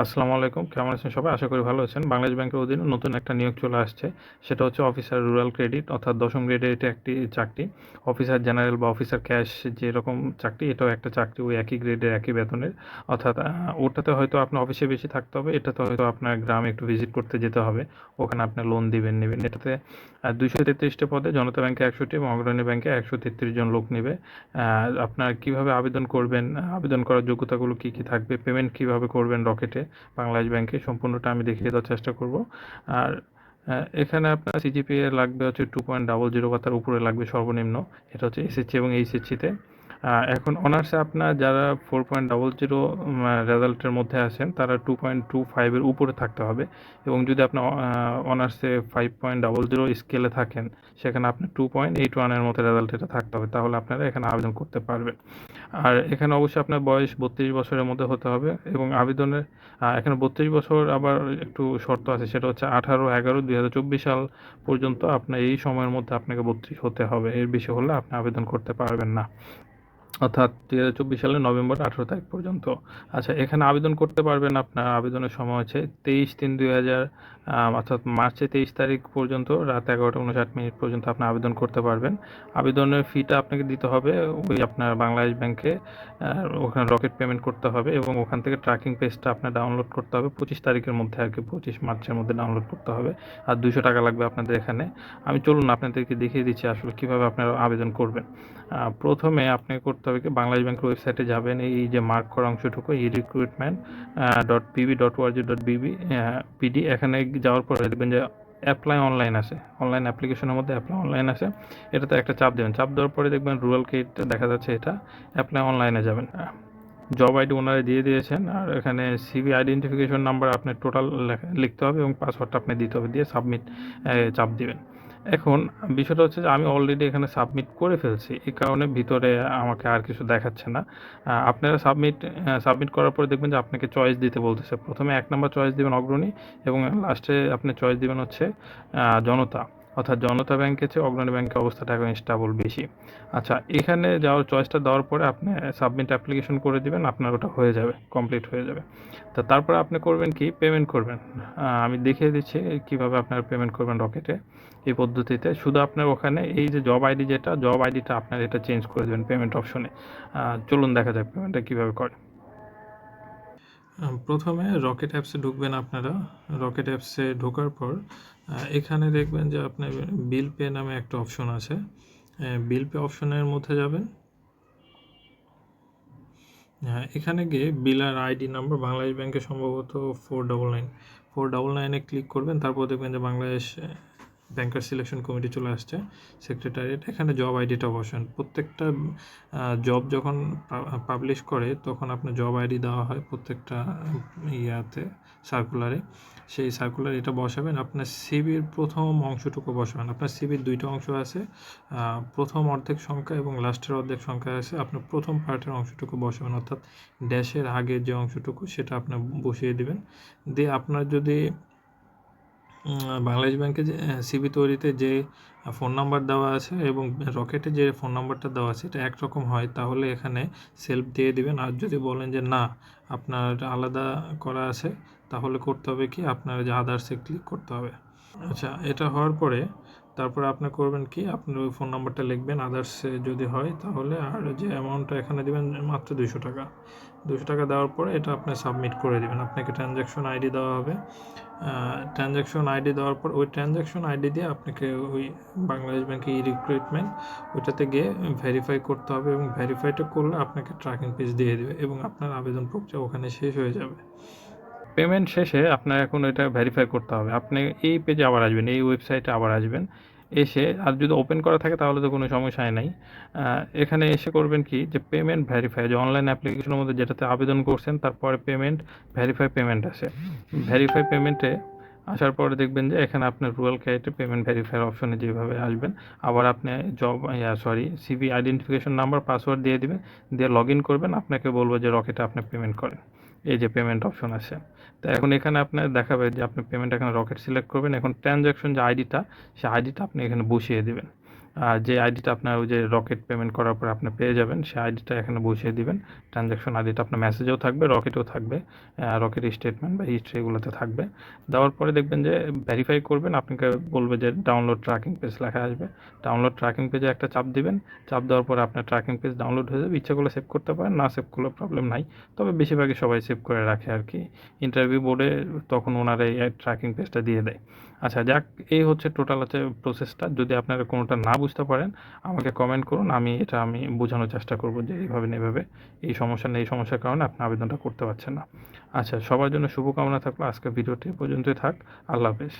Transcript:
আসসালামু আলাইকুম, কেমন আছেন সবাই? আশা করি ভালো আছেন। বাংলাদেশ ব্যাংকের অধীনে নতুন একটা নিয়োগ চলে আসছে। সেটা হচ্ছে অফিসার রুরাল ক্রেডিট অর্থাৎ দশম গ্রেডের এটা একটি চাকরি। অফিসার জেনারেল বা অফিসার ক্যাশ যেরকম চাকরি, এটাও একটা চাকরি, ওই একই গ্রেডের একই বেতনের। অর্থাৎ ওটাতে হয়তো আপনার অফিসে বেশি থাকতে হবে, এটাতে হয়তো আপনার গ্রামে একটু ভিজিট করতে যেতে হবে। ওখানে আপনি লোন দিবেন, নেবেন। এটাতে দুইশো তেত্রিশটা পদে জনতা ব্যাংকে একশোটি এবং অগ্রণী ব্যাংকে একশো তেত্রিশ জন লোক নেবে। আপনার কীভাবে আবেদন করবেন, আবেদন করার যোগ্যতাগুলো কি কি থাকবে পেমেন্ট কীভাবে করবেন রকেটে বাংলাদেশ ব্যাংকে সম্পূর্ণটা আমি দেখিয়ে দেওয়ার চেষ্টা করব। আর এখানে আপনার সিজিপিএ লাগবে হচ্ছে টু পয়েন্ট ডাবল জিরো বা তার উপরে লাগবে সর্বনিম্ন। এটা হচ্ছে এসএসসি এবং এইচএসসিতে এখন অনার্সে আপনার যারা ফোর পয়েন্ট ডাবল জিরো রেজাল্টের মধ্যে আছেন, তারা টু পয়েন্ট টু ফাইভের উপরে থাকতে হবে। এবং যদি আপনার অনার্সে ফাইভ পয়েন্ট ডাবল জিরো স্কেলে থাকেন, সেখানে আপনি টু পয়েন্ট এইট ওয়ানের মতো রেজাল্ট এটা থাকতে হবে। তাহলে আপনারা এখানে আবেদন করতে পারবেন। আর এখানে অবশ্যই আপনার বয়স বত্রিশ বছরের মধ্যে হতে হবে এবং আবেদনের এখানে বত্রিশ বছর আবার একটু শর্ত আছে, সেটা হচ্ছে আঠারো এগারো দুই হাজার চব্বিশ সাল পর্যন্ত আপনার এই সময়ের মধ্যে আপনাকে বত্রিশ হতে হবে। এর বেশি হলে আপনি আবেদন করতে পারবেন না। অর্থাৎ দুই হাজার চব্বিশ সালের নভেম্বর আঠেরো তারিখ পর্যন্ত। আচ্ছা এখানে আবেদন করতে পারবেন আপনার, আবেদনের সময় হচ্ছে তেইশ তিন দুই হাজার অর্থাৎ মার্চে তেইশ তারিখ পর্যন্ত রাত এগারোটা উনষাট মিনিট পর্যন্ত আপনি আবেদন করতে পারবেন। আবেদনের ফিটা আপনাকে দিতে হবে ওই আপনার বাংলাদেশ ব্যাংকে ওখানে রকেট পেমেন্ট করতে হবে এবং ওখান থেকে ট্র্যাকিং পেজটা আপনার ডাউনলোড করতে হবে। পঁচিশ তারিখের মধ্যে আর কি, পঁচিশ মার্চের মধ্যে ডাউনলোড করতে হবে। আর দুশো টাকা লাগবে আপনাদের এখানে। আমি চলুন, আপনাদেরকে দেখিয়ে দিচ্ছি আসলে কীভাবে আপনারা আবেদন করবেন। প্রথমে আপনাকে করতে হবে কি বাংলাদেশ ব্যাংকের ওয়েবসাইটে যাবেন। এই যে মার্ক করা অংশটুকু E recruitment dot PB dot org dot BB PD এখানে যাওয়ার পরে দেখবেন যে অ্যাপ্লাই অনলাইন আছে। অনলাইন অ্যাপ্লিকেশনের মধ্যে অ্যাপ্লাই অনলাইন আছে। এটাতে একটা চাপ দেবেন। চাপ দেওয়ার পরে দেখবেন রুরাল কেট দেখা যাচ্ছে এটা অ্যাপ্লাই অনলাইনে যাবেন। জব আইডি ওনারা দিয়ে দিয়েছেন, আর এখানে সিভি আইডেন্টিফিকেশন নাম্বার আপনার টোটাল লিখতে হবে এবং পাসওয়ার্ডটা আপনি দিতে হবে। দিয়ে সাবমিট চাপ দিবেন। এখন বিষয়টা হচ্ছে যে আমি অলরেডি এখানে সাবমিট করে ফেলছি এই কারণে ভিতরে আমাকে আর কিছু দেখাচ্ছে না। আপনারা সাবমিট সাবমিট করার পরে দেখবেন যে আপনাকে চয়েস দিতে বলতেছে। প্রথমে এক নম্বর চয়েস দিবেন অগ্রণী এবং লাস্টে আপনি চয়েস দিবেন হচ্ছে জনতা। অর্থাৎ জনতা ব্যাংকের চেয়ে অগ্রণী ব্যাংকের অবস্থাটা এখন স্টাবল বেশি। আচ্ছা এখানে যাওয়ার চয়েসটা দেওয়ার পরে আপনি সাবমিট অ্যাপ্লিকেশন করে দিবেন, আপনার ওটা হয়ে যাবে কমপ্লিট হয়ে যাবে। তো তারপরে আপনি করবেন কি? পেমেন্ট করবেন। আমি দেখিয়ে দিচ্ছি কীভাবে আপনারা পেমেন্ট করবেন রকেটে এই পদ্ধতিতে। শুধু আপনার ওখানে এই যে জব আইডি যেটা জব আইডিটা আপনার এটা চেঞ্জ করে দেবেন পেমেন্ট অপশনে চলুন দেখা যাক পেমেন্টটা কীভাবে করে। প্রথমে রকেট অ্যাপসে ঢুকবেন আপনারা। রকেট অ্যাপসে ঢোকার পর এখানে দেখবেন যে আপনার বিল পে নামে একটা অপশন আছে। বিল পে অপশনের মধ্যে যাবেন। হ্যাঁ এখানে গিয়ে বিলার আইডি নাম্বার বাংলাদেশ ব্যাংকে সম্ভবত four double nine four double নাইনে ক্লিক করবেন। তারপর দেখবেন যে বাংলাদেশ ব্যাংকার সিলেকশন কমিটি চলে আসছে সেক্রেটারিয়েট এখানে জব আইডিটা বসান। প্রত্যেকটা জব যখন পাবলিশ করে, তখন আপনার জব আইডি দেওয়া হয় প্রত্যেকটা ইয়াতে সার্কুলারে সেই সার্কুলার এটা বসাবেন, আপনার সিবির প্রথম অংশটুকু বসাবেন। আপনার সিবির দুইটা অংশ আছে প্রথম অর্ধেক সংখ্যা এবং লাস্টের অর্ধেক সংখ্যা আছে। আপনার প্রথম পার্টের অংশটুকু বসাবেন, অর্থাৎ ড্যাশের আগের যে অংশটুকু, সেটা আপনার বসিয়ে দিবেন। দিয়ে আপনার যদি বাংলাদেশ ব্যাংকে যে সিবি তৈরিতে যে ফোন নাম্বার দেওয়া আছে এবং রকেটে যে ফোন নাম্বারটা দেওয়া আছে, এটা একরকম হয়, তাহলে এখানে সেলফ দিয়ে দিবেন। আর যদি বলেন যে, না, আপনার আলাদা করা আছে, তাহলে করতে হবে কি? আপনার যে আদার্সে ক্লিক করতে হবে। আচ্ছা এটা হওয়ার পরে তারপরে আপনি করবেন কি? আপনার ওই ফোন নাম্বারটা লিখবেন আদার্সে যদি হয় তাহলে আর যে অ্যামাউন্টটা এখানে দিবেন মাত্র দুশো টাকা। দুশো টাকা দেওয়ার পরে এটা আপনি সাবমিট করে দিবেন। আপনাকে ট্রানজ্যাকশন আইডি দেওয়া হবে। ট্রানজ্যাকশন আইডি দেওয়ার পর ওই ট্রানজ্যাকশন আইডি দিয়ে আপনাকে ওই বাংলাদেশ ব্যাংকে ই রিক্রুটমেন্ট ওইটাতে গিয়ে ভেরিফাই করতে হবে এবং ভেরিফাইটা করলে আপনাকে ট্র্যাকিং পেজ দিয়ে দেবে এবং আপনার আবেদন প্রক্রিয়া ওখানে শেষ হয়ে যাবে। পেমেন্ট শেষে আপনার এখন এটা ভেরিফাই করতে হবে। আপনি এই পেজে আবার আসবেন, এই ওয়েবসাইটে আবার আসবেন। এসে আর যদি ওপেন করা থাকে তাহলে তো কোনো সমস্যায় নাই। এখানে এসে করবেন কি? যে পেমেন্ট ভেরিফাই যে অনলাইন অ্যাপ্লিকেশনের মধ্যে যেটাতে আবেদন করছেন, তারপরে পেমেন্ট ভেরিফাই পেমেন্ট আছে। ভেরিফাই পেমেন্টে আসার পরে দেখবেন যে এখানে আপনার রুরাল ক্যারিটে পেমেন্ট ভেরিফায়ার অপশনে যেভাবে আসবেন, আবার আপনি job sorry CV identification number password দিয়ে দিবেন, দিয়ে লগ ইন করবেন, আপনাকে বলব যে রকেটে আপনি পেমেন্ট করেন। এই যে পেমেন্ট অপশন আছে। তো এখন এখানে আপনার দেখাবে যে আপনি পেমেন্ট এখানে রকেট সিলেক্ট করবেন, এখন ট্রানজ্যাকশন যে আইডিটা সেই আইডিটা আপনি এখানে বসিয়ে দিবেন। যে আইডিটা আপনার ওই যে রকেট পেমেন্ট করার পর আপনি পেয়ে যাবেন সেই আইডিটা এখানে বসিয়ে দিবেন। ট্রানজ্যাকশন আইডিটা আপনার মেসেজেও থাকবে রকেটেও থাকবে রকেট স্টেটমেন্ট বা হিস্ট্রি এগুলোতে থাকবে। দেওয়ার পরে দেখবেন যে ভেরিফাই করবেন, আপনাকে বলবে যে ডাউনলোড ট্র্যাকিং পেজ লেখা আসবে। ডাউনলোড ট্র্যাকিং পেজে একটা চাপ দিবেন, চাপ দেওয়ার পরে আপনার ট্র্যাকিং পেজ ডাউনলোড হয়ে যাবে। ইচ্ছা করলে সেভ করতে পারেন, না সেভ করলে প্রবলেম নাই। তবে বেশিরভাগই সবাই সেভ করে রাখে আর কি। ইন্টারভিউ বোর্ডে তখন ওনারা এই ট্র্যাকিং পেজটা দিয়ে দেয়। আচ্ছা যাক, এই হচ্ছে টোটাল হচ্ছে প্রসেসটা যদি আপনারা কোনোটা না বুঝতে পারেন, আমাকে কমেন্ট করুন, আমি এটা আমি বোঝানোর চেষ্টা করব যে এইভাবে না এইভাবে এই সমস্যা নেই, এই সমস্যার কারণে আপনি আবেদনটা করতে পারছেন না। আচ্ছা সবার জন্য শুভকামনা থাকল আজকে ভিডিওটি পর্যন্তই থাক, আল্লাহ হাফেজ।